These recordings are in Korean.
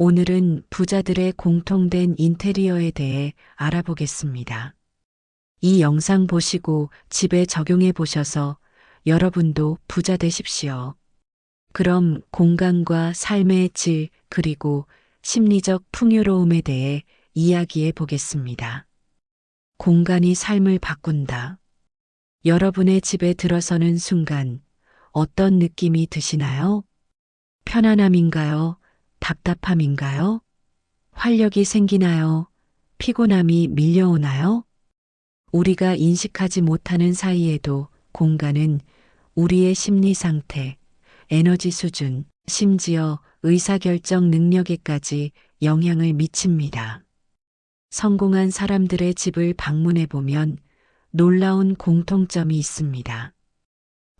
오늘은 부자들의 공통된 인테리어에 대해 알아보겠습니다. 이 영상 보시고 집에 적용해 보셔서 여러분도 부자 되십시오. 그럼 공간과 삶의 질 그리고 심리적 풍요로움에 대해 이야기해 보겠습니다. 공간이 삶을 바꾼다. 여러분의 집에 들어서는 순간 어떤 느낌이 드시나요? 편안함인가요? 답답함인가요? 활력이 생기나요? 피곤함이 밀려오나요? 우리가 인식하지 못하는 사이에도 공간은 우리의 심리 상태, 에너지 수준, 심지어 의사결정 능력에까지 영향을 미칩니다. 성공한 사람들의 집을 방문해 보면 놀라운 공통점이 있습니다.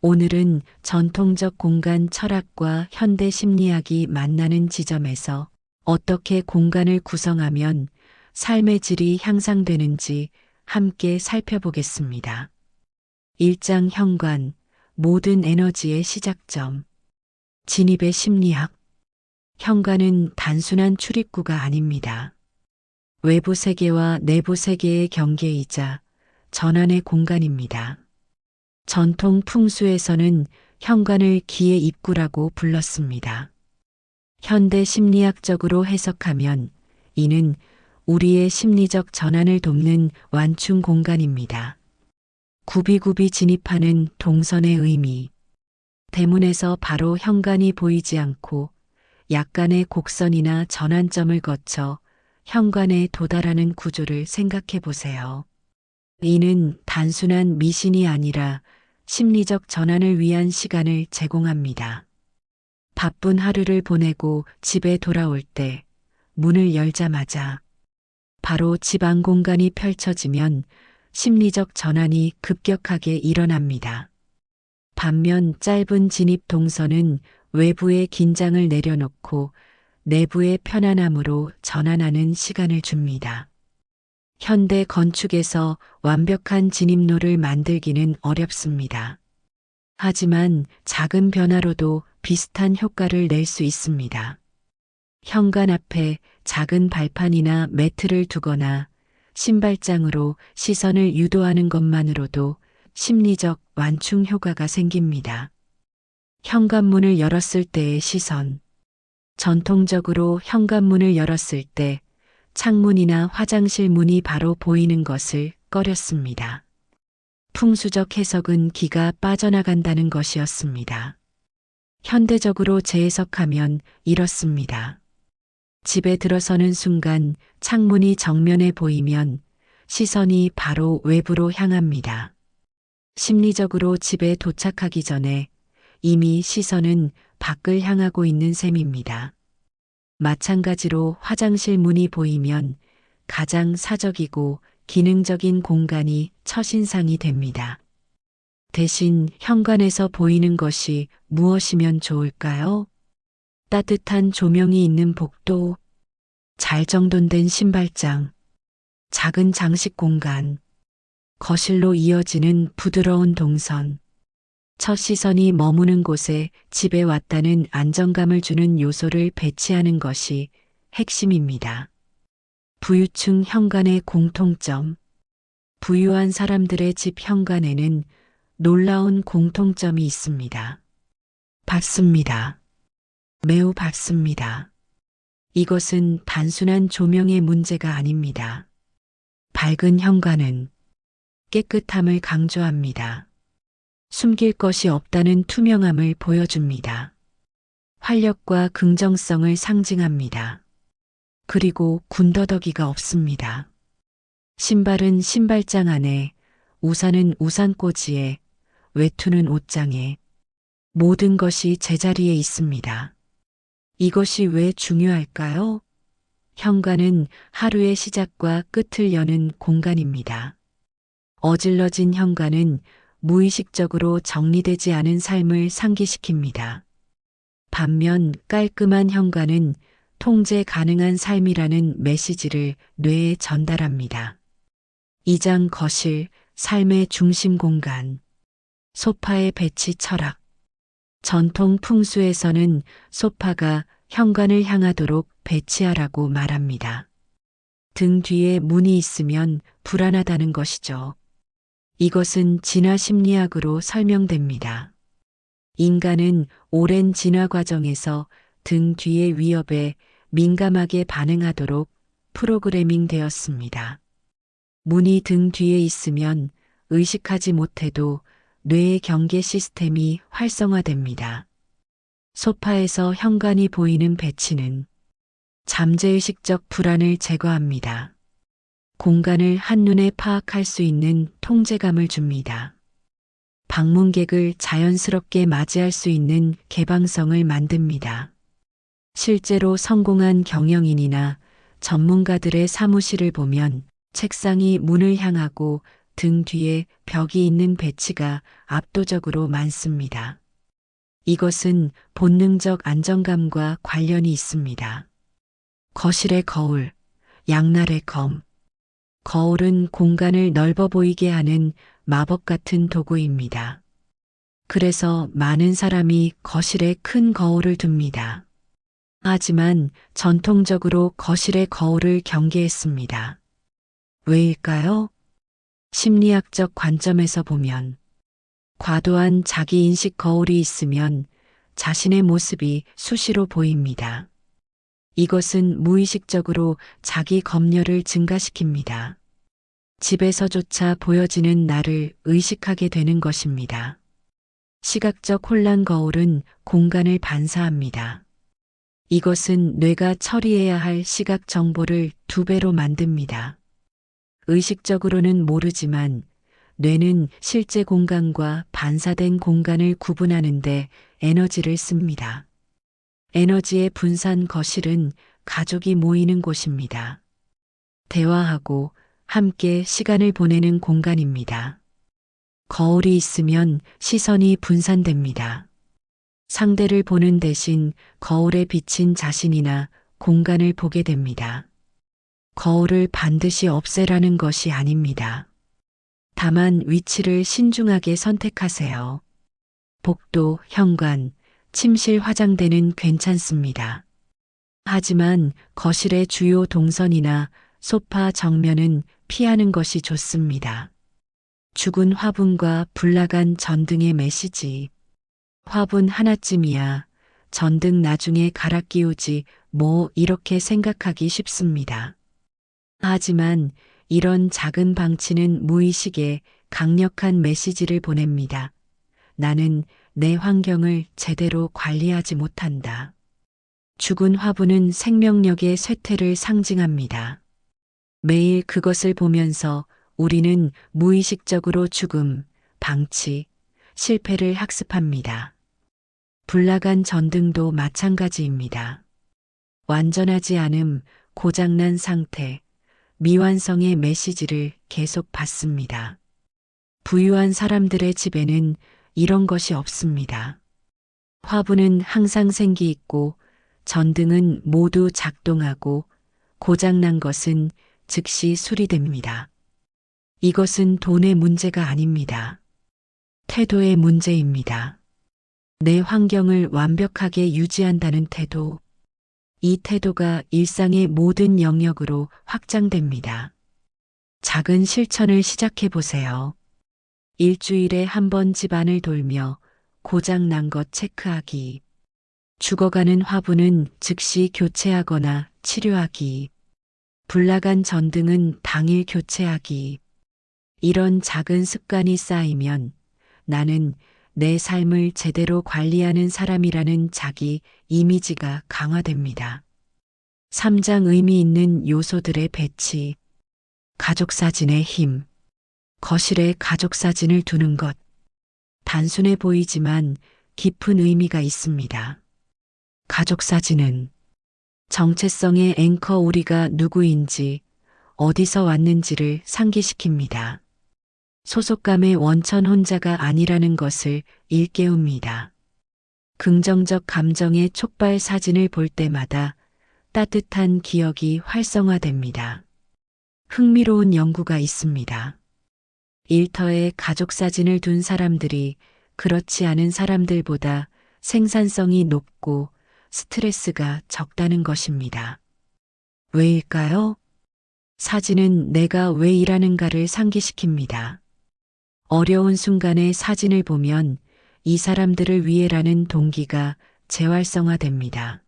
오늘은 전통적 공간 철학과 현대 심리학이 만나는 지점에서 어떻게 공간을 구성하면 삶의 질이 향상되는지 함께 살펴보겠습니다. 1장 현관, 모든 에너지의 시작점. 진입의 심리학. 현관은 단순한 출입구가 아닙니다. 외부 세계와 내부 세계의 경계이자 전환의 공간입니다. 전통 풍수에서는 현관을 기의 입구라고 불렀습니다. 현대 심리학적으로 해석하면 이는 우리의 심리적 전환을 돕는 완충 공간입니다. 구비구비 진입하는 동선의 의미. 대문에서 바로 현관이 보이지 않고 약간의 곡선이나 전환점을 거쳐 현관에 도달하는 구조를 생각해 보세요. 이는 단순한 미신이 아니라 심리적 전환을 위한 시간을 제공합니다. 바쁜 하루를 보내고 집에 돌아올 때 문을 열자마자 바로 집안 공간이 펼쳐지면 심리적 전환이 급격하게 일어납니다. 반면 짧은 진입 동선은 외부의 긴장을 내려놓고 내부의 편안함으로 전환하는 시간을 줍니다. 현대 건축에서 완벽한 진입로를 만들기는 어렵습니다. 하지만 작은 변화로도 비슷한 효과를 낼 수 있습니다. 현관 앞에 작은 발판이나 매트를 두거나 신발장으로 시선을 유도하는 것만으로도 심리적 완충 효과가 생깁니다. 현관문을 열었을 때의 시선. 전통적으로 현관문을 열었을 때 창문이나 화장실 문이 바로 보이는 것을 꺼렸습니다. 풍수적 해석은 기가 빠져나간다는 것이었습니다. 현대적으로 재해석하면 이렇습니다. 집에 들어서는 순간 창문이 정면에 보이면 시선이 바로 외부로 향합니다. 심리적으로 집에 도착하기 전에 이미 시선은 밖을 향하고 있는 셈입니다. 마찬가지로 화장실 문이 보이면 가장 사적이고 기능적인 공간이 첫인상이 됩니다. 대신 현관에서 보이는 것이 무엇이면 좋을까요? 따뜻한 조명이 있는 복도, 잘 정돈된 신발장, 작은 장식 공간, 거실로 이어지는 부드러운 동선, 첫 시선이 머무는 곳에 집에 왔다는 안정감을 주는 요소를 배치하는 것이 핵심입니다. 부유층 현관의 공통점. 부유한 사람들의 집 현관에는 놀라운 공통점이 있습니다. 밝습니다. 매우 밝습니다. 이것은 단순한 조명의 문제가 아닙니다. 밝은 현관은 깨끗함을 강조합니다. 숨길 것이 없다는 투명함을 보여줍니다. 활력과 긍정성을 상징합니다. 그리고 군더더기가 없습니다. 신발은 신발장 안에, 우산은 우산꽂이에, 외투는 옷장에, 모든 것이 제자리에 있습니다. 이것이 왜 중요할까요? 현관은 하루의 시작과 끝을 여는 공간입니다. 어질러진 현관은 무의식적으로 정리되지 않은 삶을 상기시킵니다. 반면 깔끔한 현관은 통제 가능한 삶이라는 메시지를 뇌에 전달합니다. 2장 거실, 삶의 중심 공간, 소파의 배치 철학. 전통 풍수에서는 소파가 현관을 향하도록 배치하라고 말합니다. 등 뒤에 문이 있으면 불안하다는 것이죠. 이것은 진화 심리학으로 설명됩니다. 인간은 오랜 진화 과정에서 등 뒤의 위협에 민감하게 반응하도록 프로그래밍 되었습니다. 문이 등 뒤에 있으면 의식하지 못해도 뇌의 경계 시스템이 활성화됩니다. 소파에서 현관이 보이는 배치는 잠재의식적 불안을 제거합니다. 공간을 한눈에 파악할 수 있는 통제감을 줍니다. 방문객을 자연스럽게 맞이할 수 있는 개방성을 만듭니다. 실제로 성공한 경영인이나 전문가들의 사무실을 보면 책상이 문을 향하고 등 뒤에 벽이 있는 배치가 압도적으로 많습니다. 이것은 본능적 안정감과 관련이 있습니다. 거실의 거울, 양날의 검. 거울은 공간을 넓어 보이게 하는 마법 같은 도구입니다. 그래서 많은 사람이 거실에 큰 거울을 둡니다. 하지만 전통적으로 거실의 거울을 경계했습니다. 왜일까요? 심리학적 관점에서 보면 과도한 자기인식 거울이 있으면 자신의 모습이 수시로 보입니다. 이것은 무의식적으로 자기 검열을 증가시킵니다. 집에서조차 보여지는 나를 의식하게 되는 것입니다. 시각적 혼란 거울은 공간을 반사합니다. 이것은 뇌가 처리해야 할 시각 정보를 두 배로 만듭니다. 의식적으로는 모르지만 뇌는 실제 공간과 반사된 공간을 구분하는데 에너지를 씁니다. 에너지의 분산 거실은 가족이 모이는 곳입니다. 대화하고 함께 시간을 보내는 공간입니다. 거울이 있으면 시선이 분산됩니다. 상대를 보는 대신 거울에 비친 자신이나 공간을 보게 됩니다. 거울을 반드시 없애라는 것이 아닙니다. 다만 위치를 신중하게 선택하세요. 복도, 현관, 침실 화장대는 괜찮습니다. 하지만 거실의 주요 동선이나 소파 정면은 피하는 것이 좋습니다. 죽은 화분과 불나간 전등의 메시지. 화분 하나쯤이야. 전등 나중에 갈아 끼우지 뭐 이렇게 생각하기 쉽습니다. 하지만 이런 작은 방치는 무의식에 강력한 메시지를 보냅니다. 나는 내 환경을 제대로 관리하지 못한다. 죽은 화분은 생명력의 쇠퇴를 상징합니다. 매일 그것을 보면서 우리는 무의식적으로 죽음, 방치, 실패를 학습합니다. 불나간 전등도 마찬가지입니다. 완전하지 않음, 고장난 상태, 미완성의 메시지를 계속 받습니다. 부유한 사람들의 집에는 이런 것이 없습니다. 화분은 항상 생기 있고 전등은 모두 작동하고 고장난 것은 즉시 수리됩니다. 이것은 돈의 문제가 아닙니다. 태도의 문제입니다. 내 환경을 완벽하게 유지한다는 태도. 이 태도가 일상의 모든 영역으로 확장됩니다. 작은 실천을 시작해 보세요. 일주일에 한 번 집안을 돌며 고장 난 것 체크하기. 죽어가는 화분은 즉시 교체하거나 치료하기. 불나간 전등은 당일 교체하기. 이런 작은 습관이 쌓이면 나는 내 삶을 제대로 관리하는 사람이라는 자기 이미지가 강화됩니다. 3장 의미 있는 요소들의 배치. 가족 사진의 힘. 거실에 가족 사진을 두는 것. 단순해 보이지만 깊은 의미가 있습니다. 가족 사진은 정체성의 앵커 우리가 누구인지, 어디서 왔는지를 상기시킵니다. 소속감의 원천 혼자가 아니라는 것을 일깨웁니다. 긍정적 감정의 촉발 사진을 볼 때마다 따뜻한 기억이 활성화됩니다. 흥미로운 연구가 있습니다. 일터에 가족 사진을 둔 사람들이 그렇지 않은 사람들보다 생산성이 높고 스트레스가 적다는 것입니다. 왜일까요? 사진은 내가 왜 일하는가를 상기시킵니다. 어려운 순간에 사진을 보면 이 사람들을 위해라는 동기가 재활성화됩니다.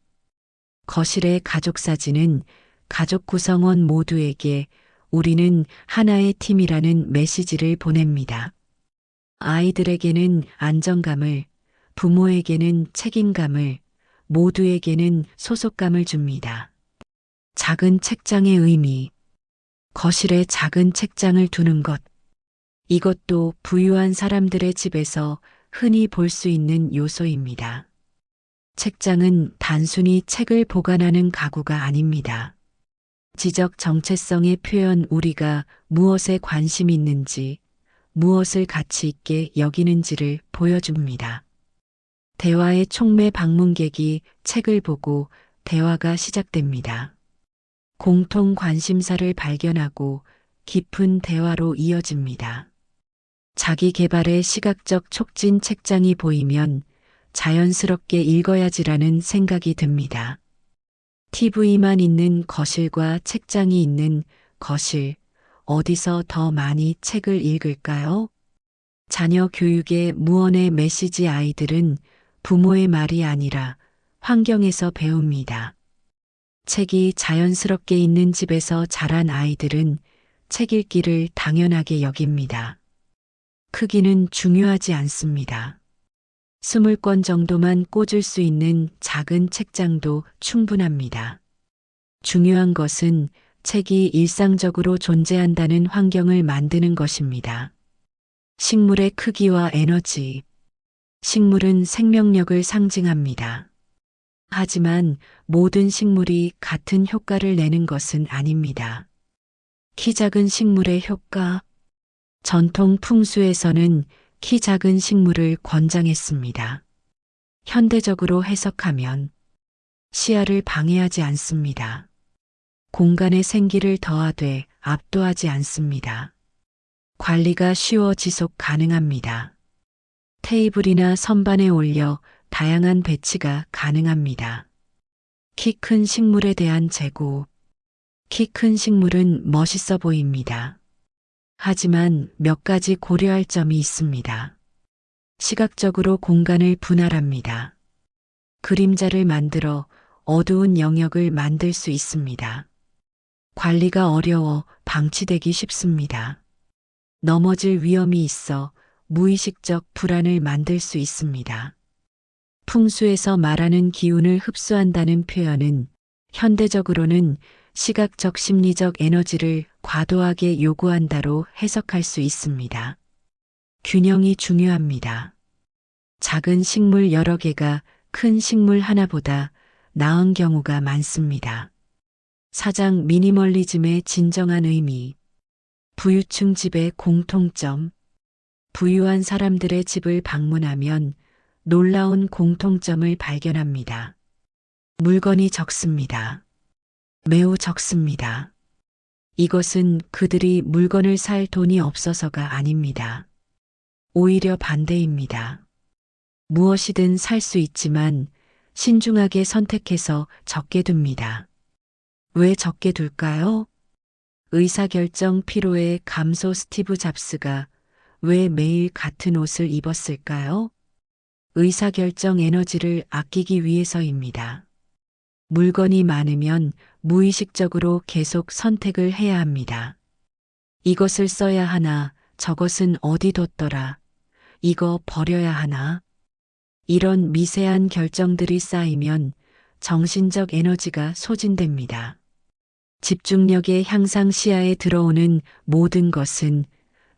거실의 가족 사진은 가족 구성원 모두에게 우리는 하나의 팀이라는 메시지를 보냅니다. 아이들에게는 안정감을, 부모에게는 책임감을, 모두에게는 소속감을 줍니다. 작은 책장의 의미. 거실에 작은 책장을 두는 것. 이것도 부유한 사람들의 집에서 흔히 볼 수 있는 요소입니다. 책장은 단순히 책을 보관하는 가구가 아닙니다. 지적 정체성의 표현 우리가 무엇에 관심 있는지, 무엇을 가치 있게 여기는지를 보여줍니다. 대화의 촉매 방문객이 책을 보고 대화가 시작됩니다. 공통 관심사를 발견하고 깊은 대화로 이어집니다. 자기 개발의 시각적 촉진 책장이 보이면 자연스럽게 읽어야지라는 생각이 듭니다. TV만 있는 거실과 책장이 있는 거실, 어디서 더 많이 책을 읽을까요? 자녀 교육의 무언의 메시지 아이들은 부모의 말이 아니라 환경에서 배웁니다. 책이 자연스럽게 있는 집에서 자란 아이들은 책 읽기를 당연하게 여깁니다. 크기는 중요하지 않습니다. 스물 권 정도만 꽂을 수 있는 작은 책장도 충분합니다. 중요한 것은 책이 일상적으로 존재한다는 환경을 만드는 것입니다. 식물의 크기와 에너지. 식물은 생명력을 상징합니다. 하지만 모든 식물이 같은 효과를 내는 것은 아닙니다. 키 작은 식물의 효과. 전통 풍수에서는 키 작은 식물을 권장했습니다. 현대적으로 해석하면 시야를 방해하지 않습니다. 공간의 생기를 더하되 압도하지 않습니다. 관리가 쉬워 지속 가능합니다. 테이블이나 선반에 올려 다양한 배치가 가능합니다. 키 큰 식물에 대한 재고. 키 큰 식물은 멋있어 보입니다. 하지만 몇 가지 고려할 점이 있습니다. 시각적으로 공간을 분할합니다. 그림자를 만들어 어두운 영역을 만들 수 있습니다. 관리가 어려워 방치되기 쉽습니다. 넘어질 위험이 있어 무의식적 불안을 만들 수 있습니다. 풍수에서 말하는 기운을 흡수한다는 표현은 현대적으로는 시각적 심리적 에너지를 과도하게 요구한다로 해석할 수 있습니다. 균형이 중요합니다. 작은 식물 여러 개가 큰 식물 하나보다 나은 경우가 많습니다. 사장 미니멀리즘의 진정한 의미. 부유층 집의 공통점. 부유한 사람들의 집을 방문하면 놀라운 공통점을 발견합니다. 물건이 적습니다. 매우 적습니다. 이것은 그들이 물건을 살 돈이 없어서가 아닙니다. 오히려 반대입니다. 무엇이든 살 수 있지만 신중하게 선택해서 적게 둡니다. 왜 적게 둘까요? 의사결정 피로의 감소 스티브 잡스가 왜 매일 같은 옷을 입었을까요? 의사결정 에너지를 아끼기 위해서입니다. 물건이 많으면 무의식적으로 계속 선택을 해야 합니다. 이것을 써야 하나, 저것은 어디 뒀더라, 이거 버려야 하나. 이런 미세한 결정들이 쌓이면 정신적 에너지가 소진됩니다. 집중력의 향상 시야에 들어오는 모든 것은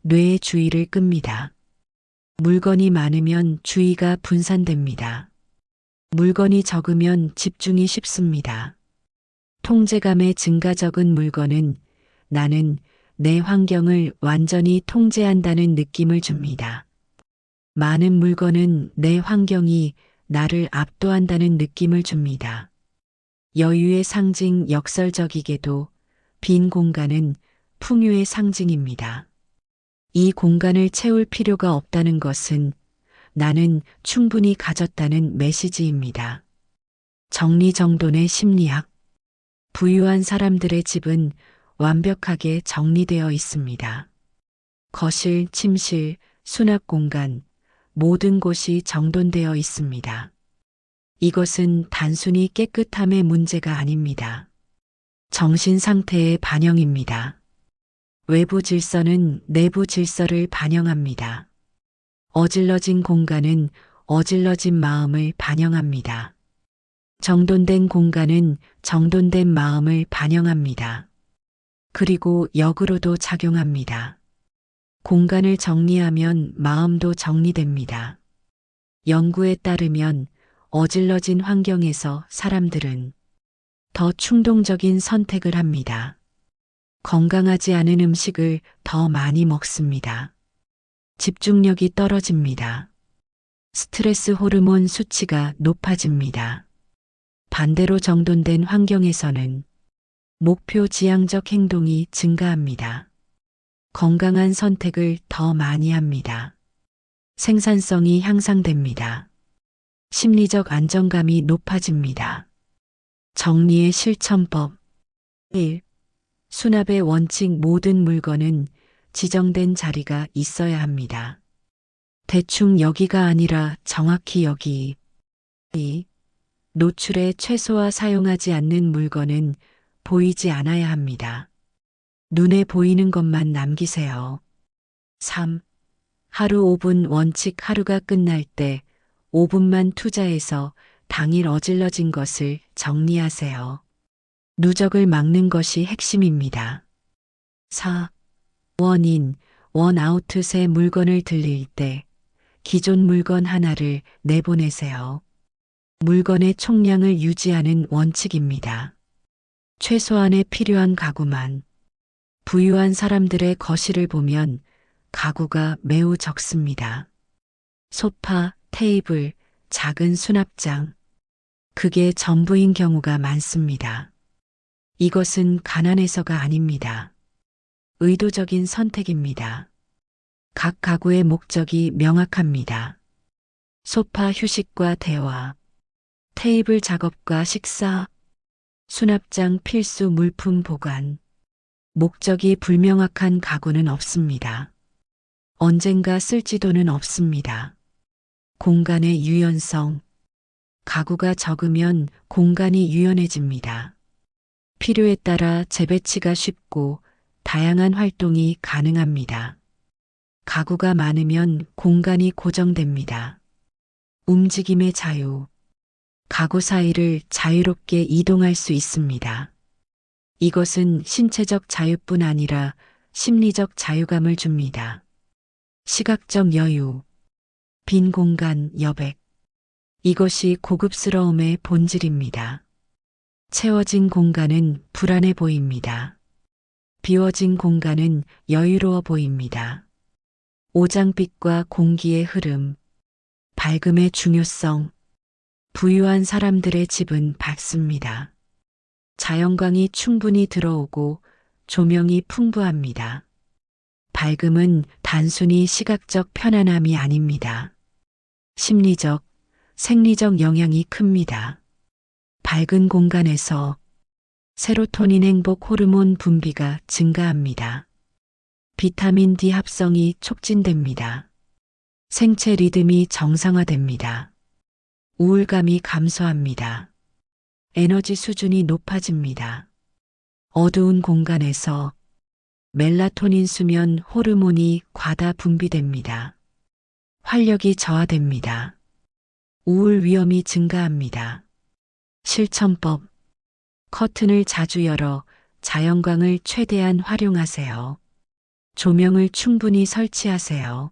뇌의 주의를 끕니다. 물건이 많으면 주의가 분산됩니다. 물건이 적으면 집중이 쉽습니다. 통제감의 증가적인 물건은 나는 내 환경을 완전히 통제한다는 느낌을 줍니다. 많은 물건은 내 환경이 나를 압도한다는 느낌을 줍니다. 여유의 상징 역설적이게도 빈 공간은 풍요의 상징입니다. 이 공간을 채울 필요가 없다는 것은 나는 충분히 가졌다는 메시지입니다. 정리정돈의 심리학. 부유한 사람들의 집은 완벽하게 정리되어 있습니다. 거실, 침실, 수납 공간, 모든 곳이 정돈되어 있습니다. 이것은 단순히 깨끗함의 문제가 아닙니다. 정신 상태의 반영입니다. 외부 질서는 내부 질서를 반영합니다. 어질러진 공간은 어질러진 마음을 반영합니다. 정돈된 공간은 정돈된 마음을 반영합니다. 그리고 역으로도 작용합니다. 공간을 정리하면 마음도 정리됩니다. 연구에 따르면 어질러진 환경에서 사람들은 더 충동적인 선택을 합니다. 건강하지 않은 음식을 더 많이 먹습니다. 집중력이 떨어집니다. 스트레스 호르몬 수치가 높아집니다. 반대로 정돈된 환경에서는 목표 지향적 행동이 증가합니다. 건강한 선택을 더 많이 합니다. 생산성이 향상됩니다. 심리적 안정감이 높아집니다. 정리의 실천법 1. 수납의 원칙 모든 물건은 지정된 자리가 있어야 합니다. 대충 여기가 아니라 정확히 여기. 2. 노출에 최소화 사용하지 않는 물건은 보이지 않아야 합니다. 눈에 보이는 것만 남기세요. 3. 하루 5분 원칙 하루가 끝날 때 5분만 투자해서 당일 어질러진 것을 정리하세요. 누적을 막는 것이 핵심입니다. 4. 원인, 원아웃트의 물건을 들릴 때 기존 물건 하나를 내보내세요. 물건의 총량을 유지하는 원칙입니다. 최소한의 필요한 가구만. 부유한 사람들의 거실을 보면 가구가 매우 적습니다. 소파, 테이블, 작은 수납장. 그게 전부인 경우가 많습니다. 이것은 가난해서가 아닙니다. 의도적인 선택입니다. 각 가구의 목적이 명확합니다. 소파 휴식과 대화, 테이블 작업과 식사, 수납장 필수 물품 보관. 목적이 불명확한 가구는 없습니다. 언젠가 쓸지도는 없습니다. 공간의 유연성. 가구가 적으면 공간이 유연해집니다. 필요에 따라 재배치가 쉽고 다양한 활동이 가능합니다. 가구가 많으면 공간이 고정됩니다. 움직임의 자유. 가구 사이를 자유롭게 이동할 수 있습니다. 이것은 신체적 자유뿐 아니라 심리적 자유감을 줍니다. 시각적 여유. 빈 공간 여백. 이것이 고급스러움의 본질입니다. 채워진 공간은 불안해 보입니다. 비워진 공간은 여유로워 보입니다. 오장빛과 공기의 흐름, 밝음의 중요성, 부유한 사람들의 집은 밝습니다. 자연광이 충분히 들어오고 조명이 풍부합니다. 밝음은 단순히 시각적 편안함이 아닙니다. 심리적, 생리적 영향이 큽니다. 밝은 공간에서 세로토닌 행복 호르몬 분비가 증가합니다. 비타민 D 합성이 촉진됩니다. 생체 리듬이 정상화됩니다. 우울감이 감소합니다. 에너지 수준이 높아집니다. 어두운 공간에서 멜라토닌 수면 호르몬이 과다 분비됩니다. 활력이 저하됩니다. 우울 위험이 증가합니다. 실천법. 커튼을 자주 열어 자연광을 최대한 활용하세요. 조명을 충분히 설치하세요.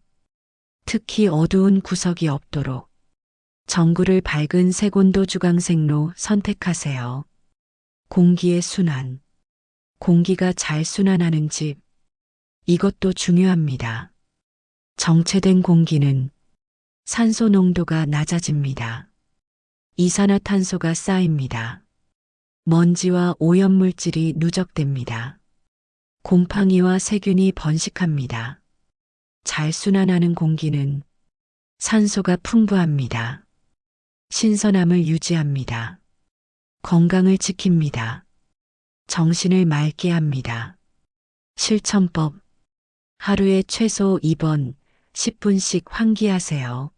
특히 어두운 구석이 없도록. 전구를 밝은 색온도 주광색로 선택하세요. 공기의 순환. 공기가 잘 순환하는 집. 이것도 중요합니다. 정체된 공기는 산소 농도가 낮아집니다. 이산화탄소가 쌓입니다. 먼지와 오염물질이 누적됩니다. 곰팡이와 세균이 번식합니다. 잘 순환하는 공기는 산소가 풍부합니다. 신선함을 유지합니다. 건강을 지킵니다. 정신을 맑게 합니다. 실천법. 하루에 최소 2번, 10분씩 환기하세요.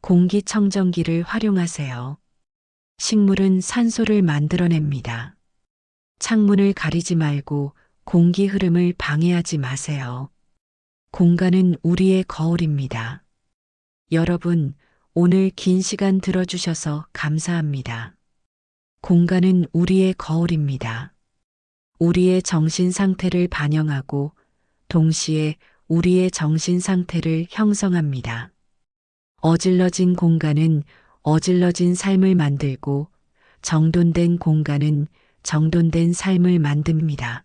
공기청정기를 활용하세요. 식물은 산소를 만들어냅니다. 창문을 가리지 말고 공기 흐름을 방해하지 마세요. 공간은 우리의 거울입니다. 여러분, 오늘 긴 시간 들어주셔서 감사합니다. 공간은 우리의 거울입니다. 우리의 정신 상태를 반영하고 동시에 우리의 정신 상태를 형성합니다. 어질러진 공간은 어질러진 삶을 만들고 정돈된 공간은 정돈된 삶을 만듭니다.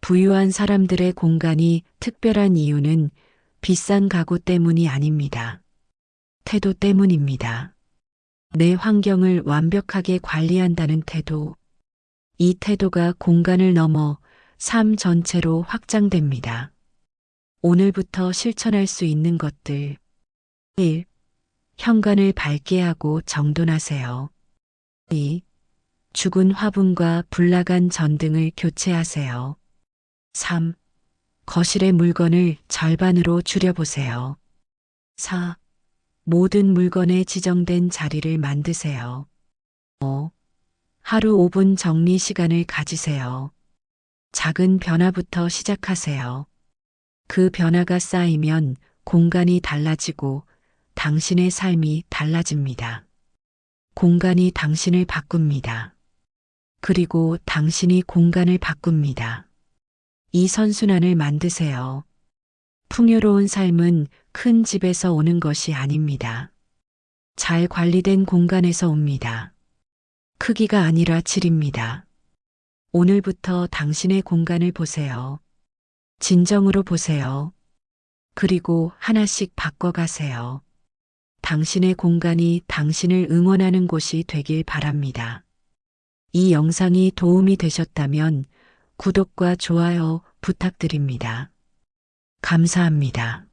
부유한 사람들의 공간이 특별한 이유는 비싼 가구 때문이 아닙니다. 태도 때문입니다. 내 환경을 완벽하게 관리한다는 태도. 이 태도가 공간을 넘어 삶 전체로 확장됩니다. 오늘부터 실천할 수 있는 것들. 1. 현관을 밝게 하고 정돈하세요. 2. 죽은 화분과 불나간 전등을 교체하세요. 3. 거실의 물건을 절반으로 줄여보세요. 4. 모든 물건에 지정된 자리를 만드세요. 5. 하루 5분 정리 시간을 가지세요. 작은 변화부터 시작하세요. 그 변화가 쌓이면 공간이 달라지고 당신의 삶이 달라집니다. 공간이 당신을 바꿉니다. 그리고 당신이 공간을 바꿉니다. 이 선순환을 만드세요. 풍요로운 삶은 큰 집에서 오는 것이 아닙니다. 잘 관리된 공간에서 옵니다. 크기가 아니라 질입니다. 오늘부터 당신의 공간을 보세요. 진정으로 보세요. 그리고 하나씩 바꿔가세요. 당신의 공간이 당신을 응원하는 곳이 되길 바랍니다. 이 영상이 도움이 되셨다면 구독과 좋아요 부탁드립니다. 감사합니다.